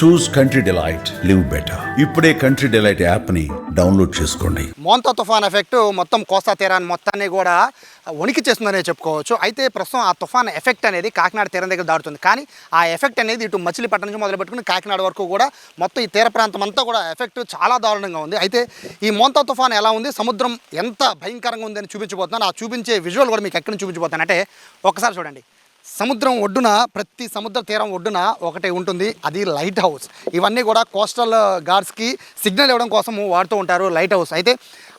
Choose Country Delight live better ఇప్పుడే Country Delight యాప్ని download చేసుకోండి. మోంతా తుఫాన్ ఎఫెక్ట్ మొత్తం కోస్తా తీరాన్ని మొత్తాన్ని కూడా ఉనికి చేస్తుందనే చెప్పుకోవచ్చు. అయితే ప్రస్తుతం ఆ తుఫాన్ ఎఫెక్ట్ అనేది కాకినాడ తీరం దగ్గర దాడుతుంది కానీ ఆ ఎఫెక్ట్ అనేది ఇటు మచిలీపట్నం నుంచి మొదలు పెట్టుకుని కాకినాడ వరకు కూడా మొత్తం ఈ తీర ప్రాంతం అంతా కూడా ఎఫెక్ట్ చాలా దారుణంగా ఉంది. అయితే ఈ మోంతా తుఫాన్ ఎలా ఉంది? సముద్రం ఎంత భయంకరంగా ఉందని చూపించబోతున్నాను. ఆ చూపించే విజువల్ కూడా మీకు ఎక్కడ నుంచి అంటే ఒకసారి చూడండి. సముద్రం ఒడ్డున ప్రతి సముద్ర తీరం ఒడ్డున ఒకటి ఉంటుంది. అది లైట్ హౌస్ ఇవన్నీ కూడా కోస్టల్ గార్డ్స్కి సిగ్నల్ ఇవ్వడం కోసం వాడుతూ ఉంటారు లైట్ హౌస్ అయితే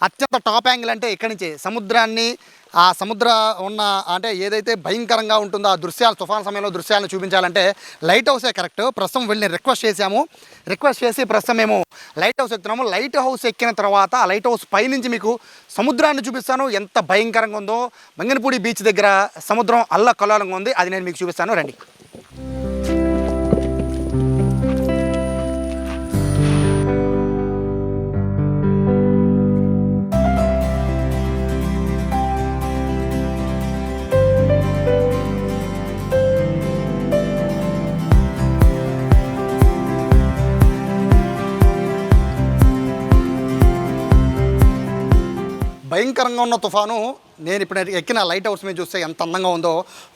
అత్యంత టాప్ యాంగిల్ అంటే ఇక్కడి నుంచి సముద్రాన్ని ఆ సముద్ర ఉన్న అంటే ఏదైతే భయంకరంగా ఉంటుందో ఆ దృశ్యాలు తుఫాన్ సమయంలో దృశ్యాలను చూపించాలంటే లైట్ హౌసే కరెక్ట్ ప్రస్తుతం వెళ్ళి రిక్వెస్ట్ చేశాము. రిక్వెస్ట్ చేసి ప్రస్తుతం మేము లైట్ హౌస్ ఎక్కుతున్నాము లైట్ హౌస్ ఎక్కిన తర్వాత ఆ లైట్ హౌస్ పైనుంచి మీకు సముద్రాన్ని చూపిస్తాను. ఎంత భయంకరంగా ఉందో. మంగనపూడి బీచ్ దగ్గర సముద్రం అల్ల కలాలంగా ఉంది. అది నేను మీకు చూపిస్తాను. రండి. భయంకరంగా ఉన్న తుఫాను. నేను ఇప్పుడు ఎక్కిన లైట్ హౌస్ మీద చూస్తే ఎంత అందంగా ఉందో.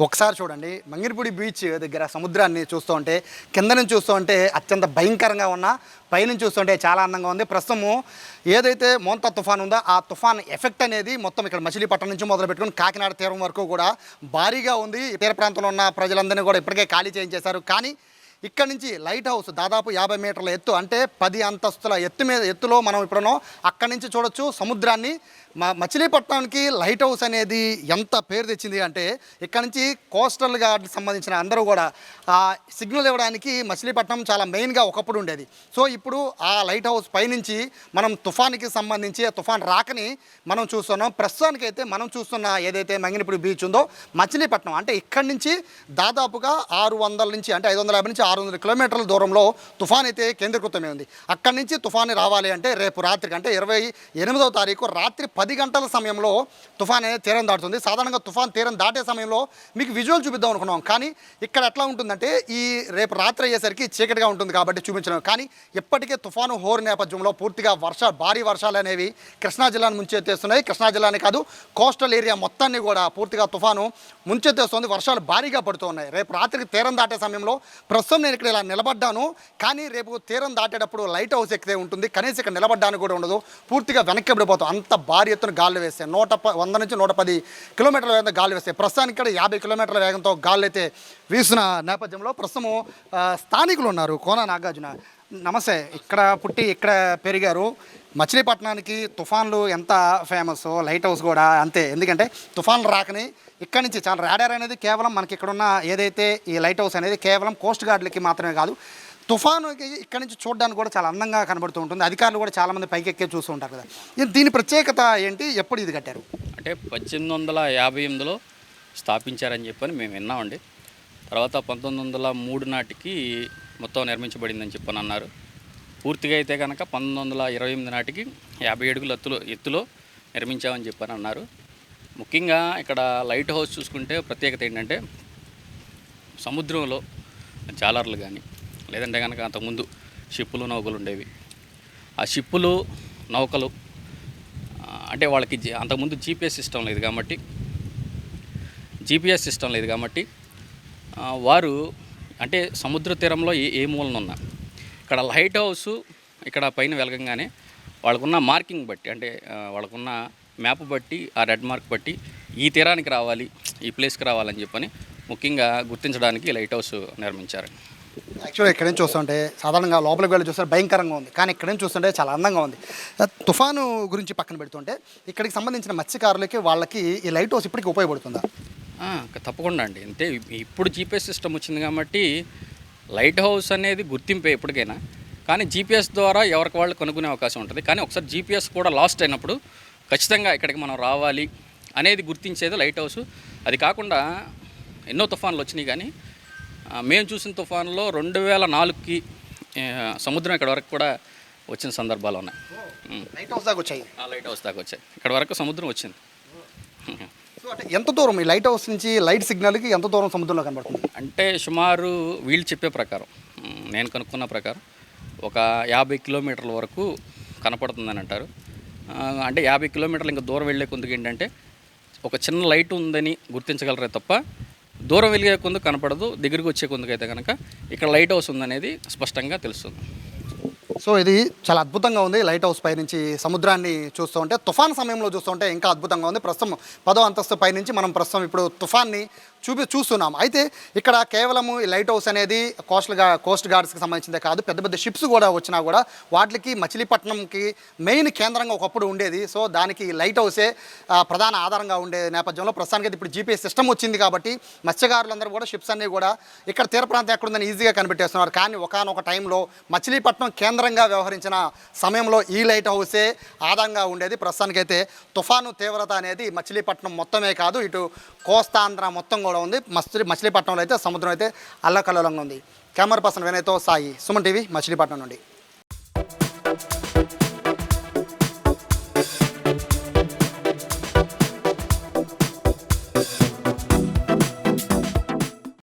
ఒకసారి చూడండి. మంగిరిపూడి బీచ్ దగ్గర సముద్రాన్ని చూస్తూ ఉంటే కింద నుంచి చూస్తూ ఉంటే అత్యంత భయంకరంగా ఉన్న పైనుంచి చూస్తుంటే చాలా అందంగా ఉంది. ప్రస్తుతము ఏదైతే మోంతా తుఫాన్ ఉందో ఆ తుఫాన్ ఎఫెక్ట్ అనేది మొత్తం ఇక్కడ మచిలీపట్నం నుంచి మొదలు పెట్టుకుని కాకినాడ తీరం వరకు కూడా భారీగా ఉంది. తీర ప్రాంతంలో ఉన్న ప్రజలందరినీ కూడా ఇప్పటికే ఖాళీ చేయించేశారు. కానీ ఇక్కడ నుంచి లైట్ హౌస్ దాదాపు యాభై మీటర్ల ఎత్తు అంటే పది అంతస్తుల ఎత్తు మీద ఎత్తులో మనం ఇప్పుడునో అక్కడి నుంచి చూడొచ్చు. సముద్రాన్ని మా మచిలీపట్నానికి లైట్ హౌస్ అనేది ఎంత పేరు తెచ్చింది అంటే ఇక్కడ నుంచి కోస్టల్ గార్డ్ సంబంధించిన అందరూ కూడా ఆ సిగ్నల్ ఇవ్వడానికి మచిలీపట్నం చాలా మెయిన్గా ఒకప్పుడు ఉండేది. సో ఇప్పుడు ఆ లైట్ హౌస్ పైనుంచి మనం తుఫాన్కి సంబంధించి ఆ తుఫాన్ రాకని మనం చూస్తున్నాం. ప్రస్తుతానికైతే మనం చూస్తున్న ఏదైతే మంగినపూడి బీచ్ ఉందో మచిలీపట్నం. అంటే ఇక్కడి నుంచి దాదాపుగా ఆరు వందల నుంచి అంటే ఐదు వందల యాభై నుంచి ఆరు వందల కిలోమీటర్ల దూరంలో తుఫాన్ అయితే కేంద్రీకృతమై ఉంది. అక్కడి నుంచి తుఫాన్ రావాలి అంటే రేపు రాత్రికి అంటే ఇరవై ఎనిమిదవ తారీఖు రాత్రి పది గంటల సమయంలో తుఫాన్ అనేది తీరం దాటుతుంది. సాధారణంగా తుఫాన్ తీరం దాటే సమయంలో మీకు విజువల్ చూపిద్దాం అనుకున్నాం. కానీ ఇక్కడ ఎట్లా ఉంటుందంటే ఈ రేపు రాత్రి అయ్యేసరికి చీకటిగా ఉంటుంది కాబట్టి చూపించడం కానీ ఇప్పటికే తుఫాను హోరు నేపథ్యంలో పూర్తిగా వర్ష భారీ వర్షాలు అనేవి కృష్ణా జిల్లాను ముంచెత్తేస్తున్నాయి. కృష్ణా జిల్లానే కాదు కోస్టల్ ఏరియా మొత్తాన్ని కూడా పూర్తిగా తుఫాను ముంచెత్తేస్తుంది. వర్షాలు భారీగా పడుతున్నాయి. రేపు రాత్రికి తీరం దాటే సమయంలో ప్రస్తుతం నేను ఇక్కడ ఇలా నిలబడ్డాను. కానీ రేపు తీరం దాటేటప్పుడు లైట్ హౌస్ ఎక్కితే ఉంటుంది. కనీసం ఇక్కడ నిలబడ్డానికి కూడా ఉండదు. పూర్తిగా వెనక్కి పడిపోతాం అంత భారీ ఎత్తున గాలి వేస్తాయి నూట ప వంద నుంచి నూట పది కిలోమీటర్ల వేగంతో గాలి వేస్తాయి ప్రస్తుతానికి ఇక్కడ యాభై కిలోమీటర్ల వేగంతో గాలి అయితే వీసిన నేపథ్యంలో ప్రస్తుతము స్థానికులు ఉన్నారు. కోన నాగార్జున. నమస్తే. ఇక్కడ పుట్టి ఇక్కడ పెరిగారు. మచిలీపట్నానికి తుఫాన్లు ఎంత ఫేమస్ లైట్ హౌస్ కూడా అంతే. ఎందుకంటే తుఫాన్లు రాకని ఇక్కడ నుంచి చాలా రాడార్ అనేది కేవలం మనకి ఇక్కడున్న ఏదైతే ఈ లైట్ హౌస్ అనేది కేవలం కోస్ట్ గార్డులకి మాత్రమే కాదు తుఫానుకి ఇక్కడ నుంచి చూడడానికి కూడా చాలా అందంగా కనబడుతూ ఉంటుంది. అధికారులు కూడా చాలామంది పైకి ఎక్కే చూస్తూ ఉంటారు కదా. దీని ప్రత్యేకత ఏంటి? ఎప్పుడు ఇది కట్టారు? అంటే పద్దెనిమిది వందల యాభై ఎనిమిదిలో స్థాపించారని చెప్పని మేము విన్నామండి. తర్వాత పంతొమ్మిది వందల మూడు నాటికి మొత్తం నిర్మించబడిందని చెప్పని అన్నారు. పూర్తిగా అయితే కనుక పంతొమ్మిది వందల ఇరవై ఎనిమిది నాటికి యాభై అడుగుల ఎత్తులో ఎత్తులో నిర్మించామని చెప్పని అన్నారు. ముఖ్యంగా ఇక్కడ లైట్ హౌస్ చూసుకుంటే ప్రత్యేకత ఏంటంటే సముద్రంలో జాలర్లు కానీ లేదంటే కనుక అంతకుముందు షిప్పులు నౌకలు ఉండేవి. ఆ షిప్పులు నౌకలు అంటే వాళ్ళకి అంతకుముందు జీపీఎస్ సిస్టమ్ లేదు కాబట్టి జీపీఎస్ సిస్టమ్ లేదు కాబట్టి వారు అంటే సముద్ర తీరంలో ఏ ఏ మూలన ఉన్నా ఇక్కడ లైట్ హౌస్ ఇక్కడ పైన వెలగంగానే వాళ్ళకున్న మార్కింగ్ బట్టి అంటే వాళ్ళకున్న మ్యాప్ బట్టి ఆ రెడ్ మార్క్ బట్టి ఈ తీరానికి రావాలి ఈ ప్లేస్కి రావాలని చెప్పని ముఖ్యంగా గుర్తించడానికి లైట్ హౌస్ నిర్మించారు. యాక్చువల్గా ఇక్కడ నుంచి చూస్తుంటే సాధారణంగా లోపలికి వెళ్ళి చూస్తే భయంకరంగా ఉంది. కానీ ఇక్కడ నుంచి చూస్తుంటే చాలా అందంగా ఉంది. తుఫాను గురించి పక్కన పెడుతుంటే ఇక్కడికి సంబంధించిన మత్స్యకారులకి వాళ్ళకి ఈ లైట్ హౌస్ ఇప్పటికి ఉపయోగపడుతుందా? తప్పకుండా అండి. అంతే ఇప్పుడు జీపీఎస్ సిస్టమ్ వచ్చింది కాబట్టి లైట్ హౌస్ అనేది గుర్తింపే ఎప్పటికైనా. కానీ జీపీఎస్ ద్వారా ఎవరికి వాళ్ళు కనుక్కునే అవకాశం ఉంటుంది. కానీ ఒకసారి జీపీఎస్ కూడా లాస్ట్ అయినప్పుడు ఖచ్చితంగా ఇక్కడికి మనం రావాలి అనేది గుర్తించేది లైట్ హౌస్. అది కాకుండా ఎన్నో తుఫాన్లు వచ్చినాయి కానీ మేము చూసిన తుఫాన్లో రెండు వేల నాలుగుకి సముద్రం ఇక్కడ వరకు కూడా వచ్చిన సందర్భాలు ఉన్నాయి. లైట్ హౌస్ దాకా వచ్చాయి. ఆ లైట్ హౌస్ దాకా వచ్చాయి. ఇక్కడ వరకు సముద్రం వచ్చింది. సో అంటే ఎంత దూరం? ఈ లైట్ హౌస్ నుంచి లైట్ సిగ్నల్కి ఎంత దూరం సముద్రంలో కనబడుతుంది? అంటే సుమారు వీళ్ళు చెప్పే ప్రకారం నేను కనుక్కున్న ప్రకారం ఒక యాభై కిలోమీటర్ల వరకు కనపడుతుందని అంటారు. అంటే యాభై కిలోమీటర్లు ఇంకా దూరం వెళ్ళే కొందుకు ఏంటంటే ఒక చిన్న లైట్ ఉందని గుర్తించగలరే తప్ప దూరం వెళ్ళే కొందుకు కనపడదు దగ్గరికి వచ్చే కొందుకు అయితే కనుక ఇక్కడ లైట్ హౌస్ ఉందనేది స్పష్టంగా తెలుస్తుంది. సో ఇది చాలా అద్భుతంగా ఉంది. లైట్ హౌస్ పైనుంచి సముద్రాన్ని చూస్తూ ఉంటే తుఫాన్ సమయంలో చూస్తుంటే ఇంకా అద్భుతంగా ఉంది. ప్రస్తుతం పదో అంతస్తు పైనుంచి మనం ప్రస్తుతం ఇప్పుడు తుఫాన్ని చూపి చూస్తున్నాం. అయితే ఇక్కడ కేవలం ఈ లైట్ హౌస్ అనేది కోస్టల్గా కోస్ట్ గార్డ్స్కి సంబంధించిందే కాదు. పెద్ద పెద్ద షిప్స్ కూడా వచ్చినా కూడా వాటికి మచిలీపట్నంకి మెయిన్ కేంద్రంగా ఒకప్పుడు ఉండేది. సో దానికి లైట్ హౌసే ప్రధాన ఆధారంగా ఉండే నేపథ్యంలో ప్రస్తుతానికి అయితే ఇప్పుడు జీపీఎస్ సిస్టమ్ వచ్చింది కాబట్టి మత్స్యకారులందరూ కూడా షిప్స్ అన్నీ కూడా ఇక్కడ తీర ప్రాంతం ఎక్కడుందని ఈజీగా కనిపెట్టేస్తున్నారు. కానీ ఒకనొక టైంలో మచిలీపట్నం కేంద్రంగా వ్యవహరించిన సమయంలో ఈ లైట్ హౌసే ఆదంగా ఉండేది. ప్రస్తుతానికైతే తుఫాను తీవ్రత అనేది మచిలీపట్నం మొత్తమే కాదు ఇటు కోస్తాంధ్ర మొత్తం కూడా ఉంది. మచిలీ మచిలీపట్నంలో అయితే సముద్రం అయితే అల్లకల్లోలంగా ఉంది. కెమెరా పర్సన్ వినయ్తో సాయి సుమన్ టీవీ మచిలీపట్నం నుండి.